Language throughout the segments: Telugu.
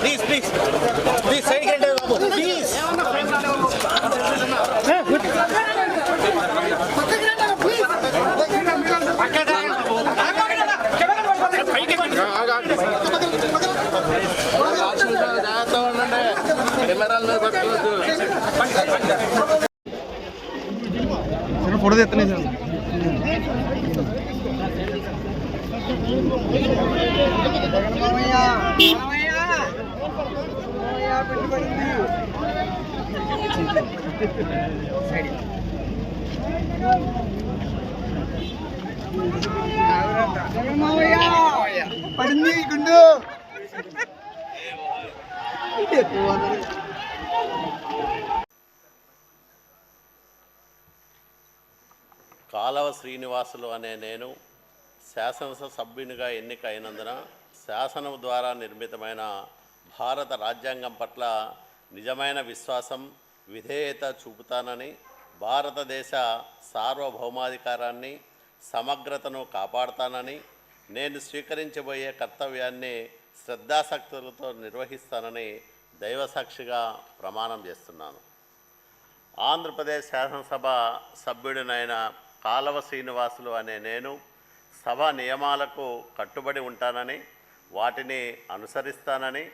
ప్లీజ్ ప్లీజ్ ప్లీజ్ సైడ్ കോടതി എത്ര പടിഞ്ഞിരിക്കുന്നു కాలవ శ్రీనివాసులు అనే నేను శాసనసభ సభ్యునిగా ఎన్నికైనందున శాసనం ద్వారా నిర్మితమైన భారత రాజ్యాంగం పట్ల నిజమైన విశ్వాసం విధేయత చూపుతానని భారతదేశ సార్వభౌమాధికారాన్ని సమగ్రతను కాపాడుతానని నేను స్వీకరించబోయే కర్తవ్యాన్ని శ్రద్ధాసక్తులతో నిర్వహిస్తానని దైవసాక్షిగా ప్రమాణం చేస్తున్నాను. ఆంధ్రప్రదేశ్ శాసనసభ సభ్యుడినైన కాలవ శ్రీనివాసులు అనే నేను సభ నియమాలకు కట్టుబడి ఉంటానని వాటిని అనుసరిస్తానని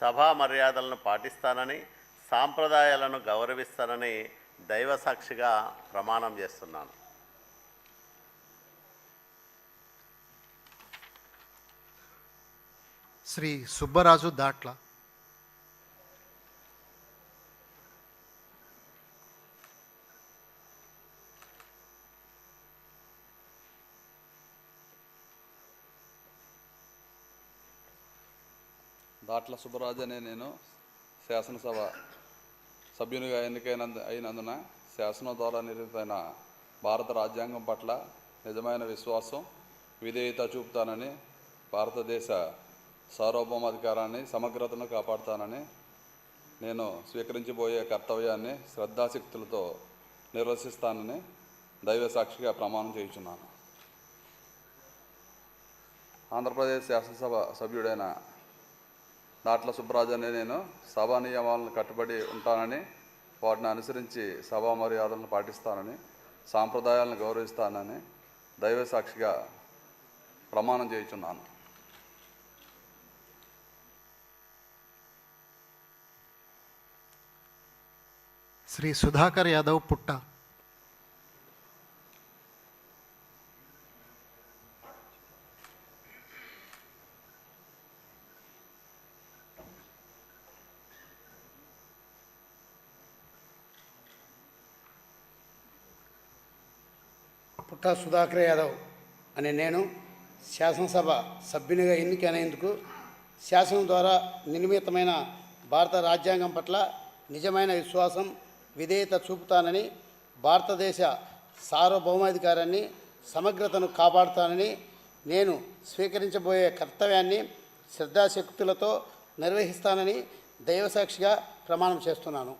సభా మర్యాదలను పాటిస్తానని సాంప్రదాయాలను గౌరవిస్తానని దైవసాక్షిగా ప్రమాణం చేస్తున్నాను. శ్రీ సుబ్బరాజు దాట్ల దాట్ల సుబ్బరాజు అనే నేను శాసనసభ సభ్యునిగా ఎన్నికైన అయినందున శాసనం ద్వారా నిర్మితమైన భారత రాజ్యాంగం పట్ల నిజమైన విశ్వాసం విధేయత చూపుతానని భారతదేశ సార్వభౌమాధికారాన్ని సమగ్రతను కాపాడుతానని నేను స్వీకరించబోయే కర్తవ్యాన్ని శ్రద్ధాశక్తులతో నిర్వహిస్తానని దైవ సాక్షిగా ప్రమాణం చేయుచున్నాను. ఆంధ్రప్రదేశ్ శాసనసభ సభ్యుడైన నాట్ల సుబ్బరాజు అనే నేను సభా నియమాలను కట్టుబడి ఉంటానని వాటిని అనుసరించి సభా మర్యాదలను పాటిస్తానని సాంప్రదాయాలను గౌరవిస్తానని దైవ సాక్షిగా ప్రమాణం చేయుచున్నాను. శ్రీ సుధాకర్ యాదవ్ పుట్ట. పుట్ట సుధాకర్ యాదవ్ అనే నేను శాసనసభ సభ్యునిగా ఎన్నికైనందుకు శాసనం ద్వారా నిర్మితమైన భారత రాజ్యాంగం పట్ల నిజమైన విశ్వాసం విధేయత చూపుతానని భారతదేశ సార్వభౌమాధికారాన్ని సమగ్రతను కాపాడుతానని నేను స్వీకరించబోయే కర్తవ్యాన్ని శ్రద్ధాశక్తులతో నిర్వహిస్తానని దైవసాక్షిగా ప్రమాణం చేస్తున్నాను.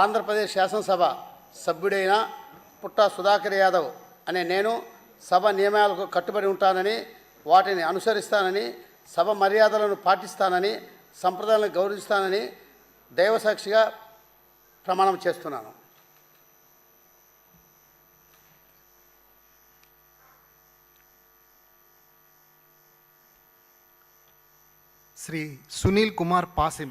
ఆంధ్రప్రదేశ్ శాసనసభ సభ్యుడైన పుట్ట సుధాకర్ యాదవ్ అనే నేను సభ నియమాలకు కట్టుబడి ఉంటానని వాటిని అనుసరిస్తానని సభ మర్యాదలను పాటిస్తానని సంప్రదాయాలను గౌరవిస్తానని దైవసాక్షిగా ప్రమాణం చేస్తున్నాను. శ్రీ సునీల్ కుమార్ పాసిం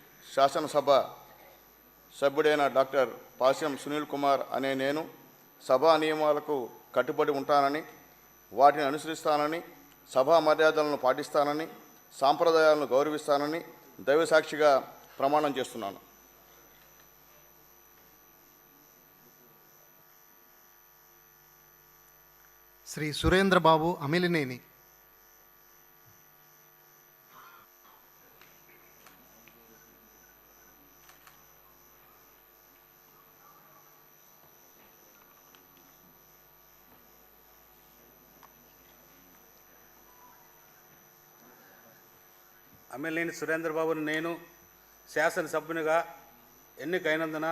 శాసనసభ సభ్యుడైన డాక్టర్ పాశ్యం సునీల్ కుమార్ అనే నేను సభా నియమాలకు కట్టుబడి ఉంటానని వాటిని అనుసరిస్తానని సభా మర్యాదలను పాటిస్తానని సాంప్రదాయాలను గౌరవిస్తానని దైవసాక్షిగా ప్రమాణం చేస్తున్నాను. శ్రీ సురేంద్రబాబు అమిలినేని. ఎమ్మెల్యేని సురేంద్రబాబుని నేను శాసనసభ్యునిగా ఎన్నికైనందున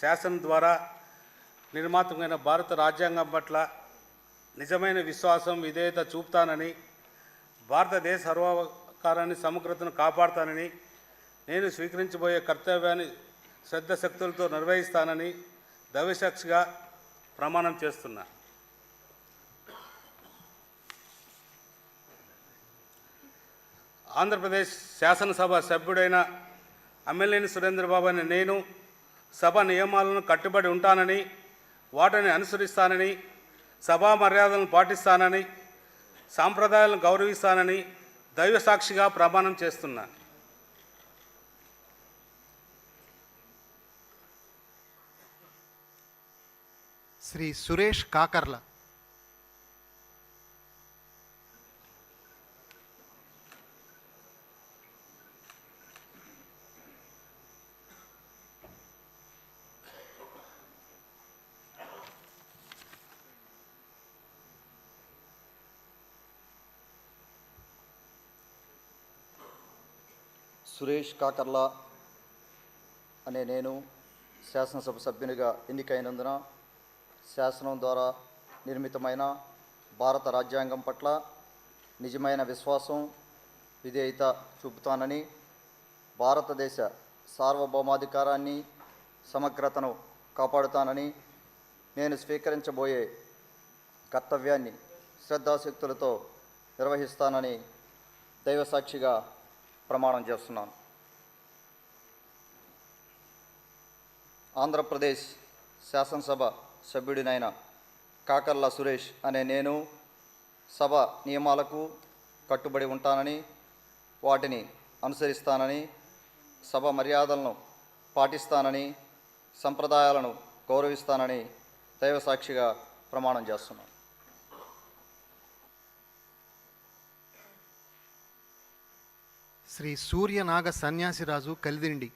శాసనం ద్వారా నిర్మాతమైన భారత రాజ్యాంగం పట్ల నిజమైన విశ్వాసం విధేయత చూపుతానని భారతదేశ సర్వాకారాన్ని సమగ్రతను కాపాడుతానని నేను స్వీకరించబోయే కర్తవ్యాన్ని శ్రద్ధశక్తులతో నిర్వహిస్తానని దైవసాక్షిగా ప్రమాణం చేస్తున్నా. ఆంధ్రప్రదేశ్ శాసనసభ సభ్యుడైన అమ్మెల్యేని సురేంద్రబాబు అని నేను సభ నియమాలను కట్టుబడి ఉంటానని వాటిని అనుసరిస్తానని సభా మర్యాదలను పాటిస్తానని సాంప్రదాయాలను గౌరవిస్తానని దైవ సాక్షిగా ప్రమాణం చేస్తున్నా. శ్రీ సురేష్ కాకర్ల. సురేష్ కాకర్ల అనే నేను శాసనసభ సభ్యునిగా ఎన్నికైనందున శాసనం ద్వారా నిర్మితమైన భారత రాజ్యాంగం పట్ల నిజమైన విశ్వాసం విధేయత చూపుతానని భారతదేశ సార్వభౌమాధికారాన్ని సమగ్రతను కాపాడుతానని నేను స్వీకరించబోయే కర్తవ్యాన్ని శ్రద్ధాశక్తులతో నిర్వహిస్తానని దైవసాక్షిగా ప్రమాణం చేస్తున్నాను. ఆంధ్రప్రదేశ్ శాసనసభ సభ్యుడినైన కాకర్ల సురేష్ అనే నేను సభ నియమాలకు కట్టుబడి ఉంటానని వాటిని అనుసరిస్తానని సభ మర్యాదలను పాటిస్తానని సంప్రదాయాలను గౌరవిస్తానని దైవసాక్షిగా ప్రమాణం చేస్తున్నాను. శ్రీ సూర్యనాగ సన్యాసిరాజు కలిదిండి.